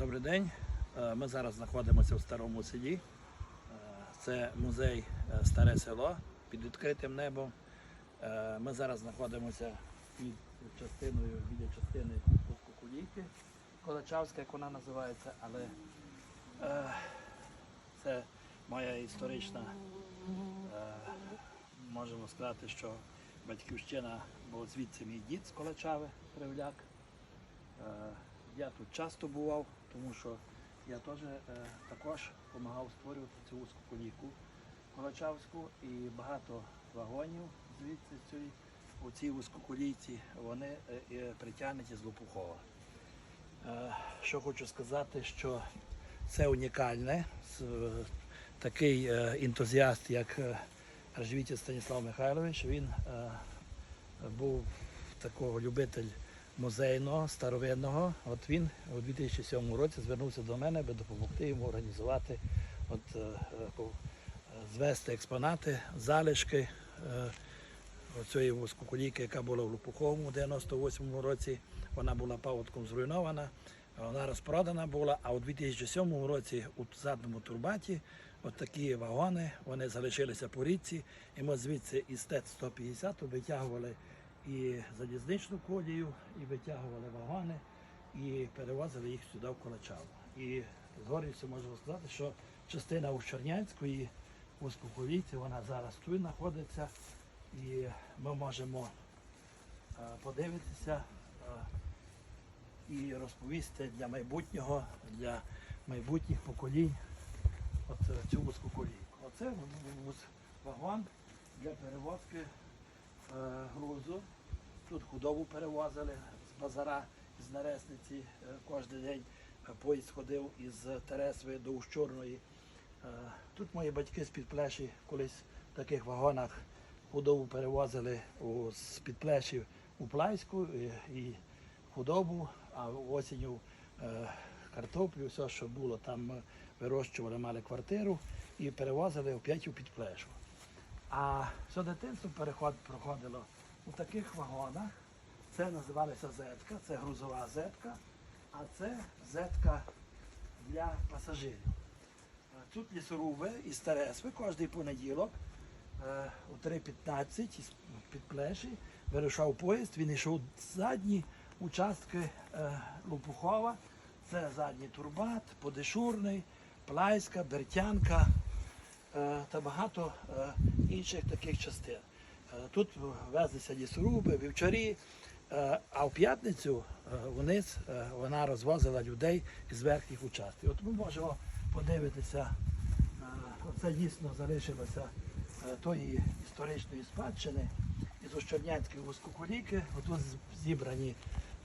Добрий день. Е, Ми зараз знаходимося в старому селі. Е, Це музей е, Старе село під відкритим небом. Ми зараз знаходимося під частиною біля частини Кукулійки, Колачавська, як вона називається, але це моя історична, можемо сказати, що батьківщина, бо звідси мій дід з Колачави, Кривляк. Я тут часто бував, тому що я теж е, також допомагав створювати цю вузьку колійку Колачавську і багато вагонів звідси цієї- у цій вузькоколійці вони е, е, притягнуті з Лопухова. Е, Що хочу сказати, що це унікальне. Е, Такий е, ентузіаст, як е, Станіслав Михайлович, він е, був такого любитель музейного, старовинного. От він у 2007 році звернувся до мене, аби допомогти йому організувати, от, е, е, звести експонати, залишки е, цієї вузькоколійки, яка була в Лопуховому у 98 році. Вона була паводком зруйнована, вона розпродана була, а у 2007 році у задньому турбаті от такі вагони, вони залишилися по річці, і ми звідси із ТЕЦ-150 витягували і залізничну колію, і витягували вагони, і перевозили їх сюди в Колачаву. І з гордістю можу сказати, що частина у Чернянської вузькоколійці, вона зараз тут знаходиться, і ми можемо е, подивитися е, і розповісти для майбутнього, для майбутніх поколінь от е, цю вузьку колійку. Оце вагон для перевозки грузу. Тут худобу перевозили з базара, з Наресниці е, кожен день. Е, Поїзд ходив із Тересви до Ущорної. Е, Тут мої батьки з Підплеші колись в таких вагонах худобу перевозили з Підплеші у Плайську і, худобу, а осінню е, картоплю, все, що було, там вирощували, мали квартиру і перевозили опять у Підплешу. А все дитинство переход проходило у таких вагонах. Це називалася зетка, це грузова зетка, а це зетка для пасажирів. Е, Тут лісоруби із Тересви кожний понеділок е, о 3.15 із Підплеші вирушав поїзд, він йшов задні участки е, Лопухова. Це задній турбат, Подешурний, Плайська, Бертянка та багато е, інших таких частин. Е, Тут везлися лісоруби, вівчарі, е, а в п'ятницю е, вниз е, вона розвозила людей із верхніх участків. От ми можемо подивитися, е, оце дійсно залишилося е, тої історичної спадщини із Ощорнянської вузькоколійки. Отут зібрані,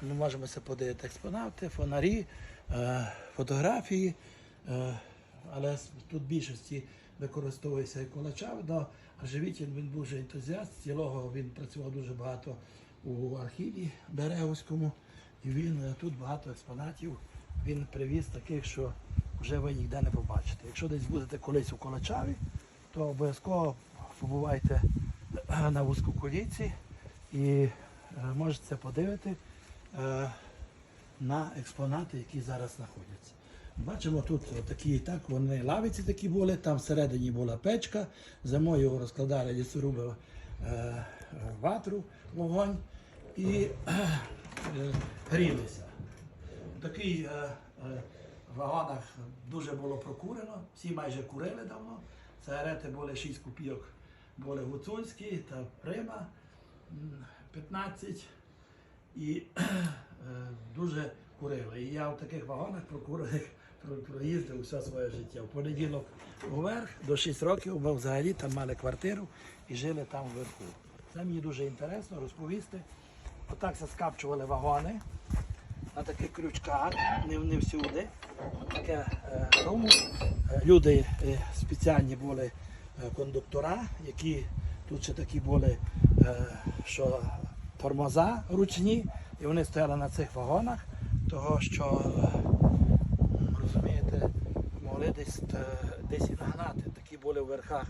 ми можемо подивити експонати, фонарі, е, фотографії. Е, але тут більшості використовується і Колачав, але Живітін він був вже ентузіаст, цілого він працював дуже багато у архіві Береговському, і він е, тут багато експонатів він привіз таких, що вже ви ніде не побачите. Якщо десь будете колись у Колачаві, то обов'язково побувайте е, на вузькоколійці і е, можете подивити на експонати, які зараз знаходяться. Бачимо тут такі так, вони лавиці такі були, там всередині була печка, зимою розкладали лісоруби е, ватру, вогонь і е, грілися. Такий е, е, вагонах дуже було прокурено, всі майже курили давно. Сигарети були 6 копійок, були гуцульські та Прима 15 і е, дуже курили. І я в таких вагонах прокурених про- проїздив все своє життя. В понеділок уверх до 6 років ми взагалі там мали квартиру і жили там вверху. Це мені дуже інтересно розповісти. Отак скапчували вагони на таких крючках, не, не всюди. Таке е, тому е, люди е, спеціальні були е, кондуктора, які тут ще такі були, е, що тормоза ручні, і вони стояли на цих вагонах, того що е, десь, е, десь і нагнати. Такі були в верхах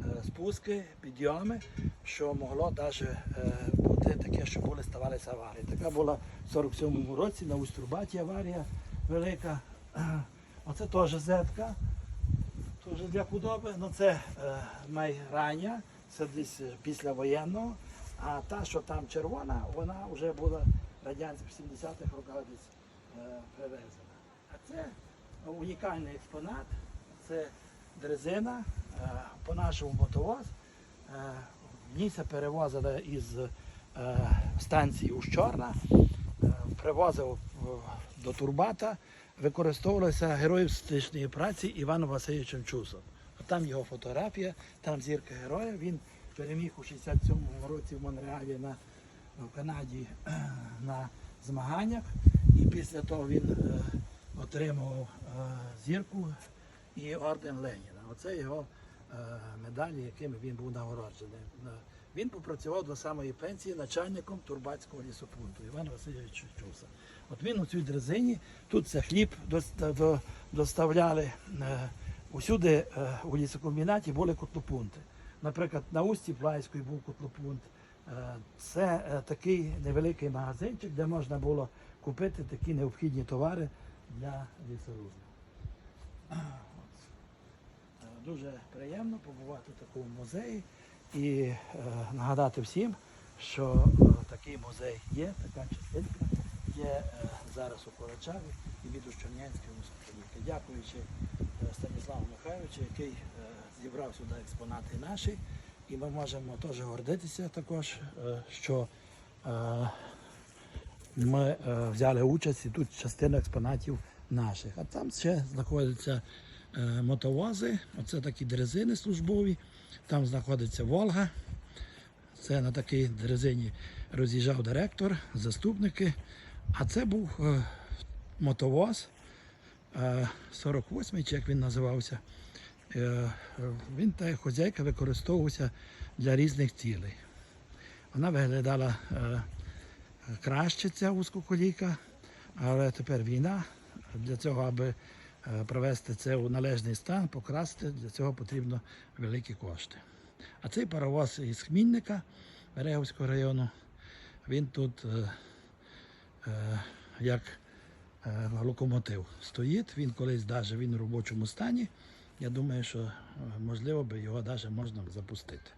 е, спуски, підйоми, що могло навіть бути таке, що були ставалися аварії. Така була в 47-му році на Устурбаті аварія велика. Оце теж зетка. Теж для худоби. Ну це е, найрання, це десь е, післявоєнного. А та, що там червона, вона вже була радянська в 70-х роках десь е, привезена. А це унікальний експонат, це дрезина, е, по-нашому мотовоз. Е, ній це перевозили із е, станції Ущорна, е, привозив до Турбата, використовувалися героїстичної праці Іваном Васильовичем Чусом. Там його фотографія, там зірка героя. Він переміг у 67-му році в Монреалі на, в Канаді е, на змаганнях. І після того він е, отримав е, зірку і орден Леніна. Оце його е, медалі, якими він був нагороджений. Він попрацював до самої пенсії начальником Турбацького лісопункту Іван Васильович Чуса. От він у цій дрезині, тут це хліб доста- до- доставляли. е, Усюди е, у лісокомбінаті були котлопункти. Наприклад, на усті Плайської був котлопункт. Е, Це е, такий невеликий магазинчик, де можна було купити такі необхідні товари для лісорубів. Е, Дуже приємно побувати в такому музеї і е, нагадати всім, що е, такий музей є, така частинка є е, зараз у Корочаві і від Ущернянської музеї. Дякуючи е, Станіславу Михайловичу, який е, зібрав сюди експонати наші. І ми можемо теж гордитися також, е, що е, ми е, взяли участь і тут частина експонатів наших. А там ще знаходяться е, мотовози, оце такі дрезини службові, там знаходиться Волга. Це на такій дрезині роз'їжджав директор, заступники. А це був е, мотовоз е, 48-й, чи як він називався. Він та хозяйка використовувався для різних цілей. Вона виглядала краще ця вузькоколійка, але тепер війна. Для цього, аби е, привести це у належний стан, покрасти, для цього потрібно великі кошти. А цей паровоз із Хмінника Береговського району, він тут е, е, як е, локомотив стоїть. Він колись навіть він у робочому стані. Я думаю, що е, можливо би його навіть можна запустити.